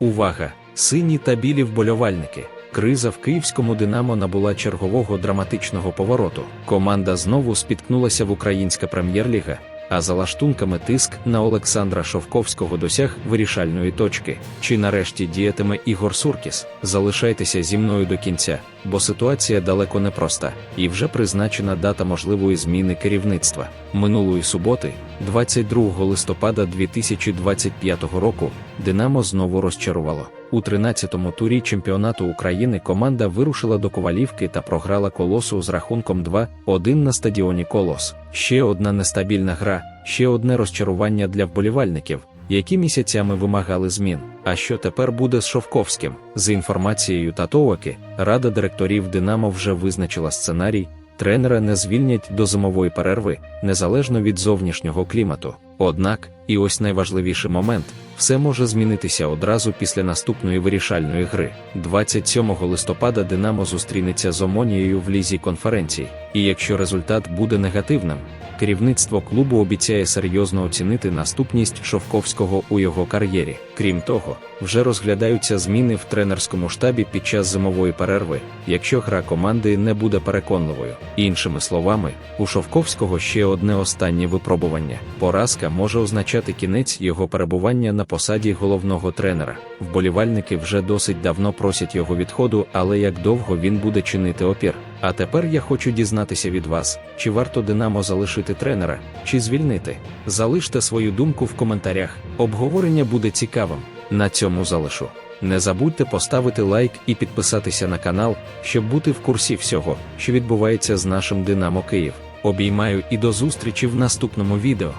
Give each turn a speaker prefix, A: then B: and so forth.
A: Увага! Сині та білі вболівальники. Криза в київському Динамо набула чергового драматичного повороту. Команда знову спіткнулася в українська прем'єр-ліга, а за лаштунками тиск на Олександра Шовковського досяг вирішальної точки. Чи нарешті діятиме Ігор Суркіс? Залишайтеся зі мною до кінця, бо ситуація далеко не проста, і вже призначена дата можливої зміни керівництва. Минулої суботи, 22 листопада 2025 року, Динамо знову розчарувало. У 13-му турі чемпіонату України команда вирушила до Ковалівки та програла колосу з рахунком 2-1 на стадіоні Колос. Ще одна нестабільна гра, ще одне розчарування для вболівальників, які місяцями вимагали змін. А що тепер буде з Шовковським? За інформацією Татоваки, рада директорів Динамо вже визначила сценарій. Тренера не звільнять до зимової перерви, незалежно від зовнішнього клімату. Однак, і ось найважливіший момент, все може змінитися одразу після наступної вирішальної гри. 27 листопада Динамо зустрінеться з Омонією в лізі конференції, І якщо результат буде негативним, керівництво клубу обіцяє серйозно оцінити наступність Шовковського у його кар'єрі. Крім того, вже розглядаються зміни в тренерському штабі під час зимової перерви, якщо гра команди не буде переконливою. Іншими словами, у Шовковського ще одне останнє випробування. Поразка може означати кінець його перебування на посаді головного тренера. Вболівальники вже досить давно просять його відходу, але як довго він буде чинити опір. А тепер я хочу дізнатися від вас, чи варто Динамо залишити тренера, чи звільнити. Залиште свою думку в коментарях. Обговорення буде цікавим. На цьому залишу. Не забудьте поставити лайк і підписатися на канал, щоб бути в курсі всього, що відбувається з нашим Динамо Київ. Обіймаю і до зустрічі в наступному відео.